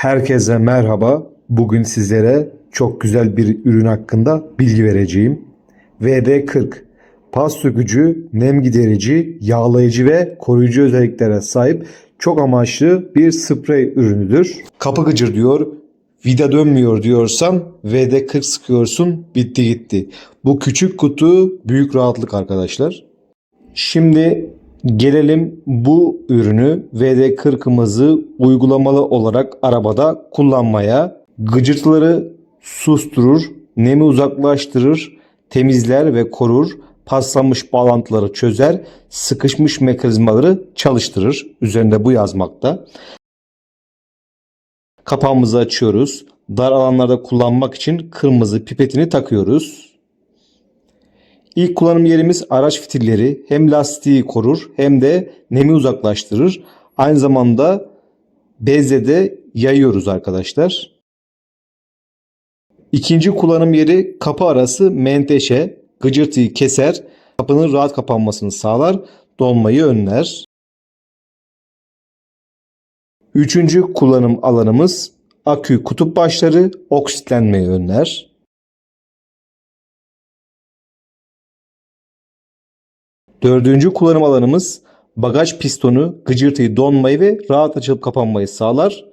Herkese merhaba. Bugün sizlere çok güzel bir ürün hakkında bilgi vereceğim. VD40 pas sökücü, nem giderici, yağlayıcı ve koruyucu özelliklere sahip çok amaçlı bir sprey ürünüdür. Kapı gıcır diyor, vida dönmüyor diyorsan VD40 sıkıyorsun bitti gitti. Bu küçük kutu büyük rahatlık arkadaşlar. Şimdi gelelim bu ürünü VD40'ımızı uygulamalı olarak arabada kullanmaya. Gıcırtıları susturur, nemi uzaklaştırır, temizler ve korur, paslanmış bağlantıları çözer, sıkışmış mekanizmaları çalıştırır. Üzerinde bu yazmakta. Kapağımızı açıyoruz. Dar alanlarda kullanmak için kırmızı pipetini takıyoruz. İlk kullanım yerimiz araç fitilleri hem lastiği korur hem de nemi uzaklaştırır. Aynı zamanda bezle de yayıyoruz arkadaşlar. İkinci kullanım yeri kapı arası menteşe. Gıcırtıyı keser, kapının rahat kapanmasını sağlar, donmayı önler. Üçüncü kullanım alanımız akü kutup başları oksitlenmeyi önler. Dördüncü kullanım alanımız bagaj pistonu gıcırtıyı donmayı ve rahat açılıp kapanmayı sağlar.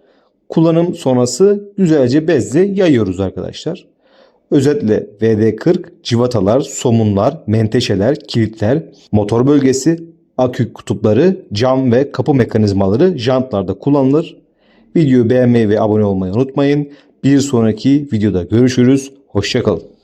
Kullanım sonrası güzelce bezle yayıyoruz arkadaşlar. Özetle VD40 civatalar, somunlar, menteşeler, kilitler, motor bölgesi, akü kutupları, cam ve kapı mekanizmaları jantlarda kullanılır. Videoyu beğenmeyi ve abone olmayı unutmayın. Bir sonraki videoda görüşürüz. Hoşçakalın.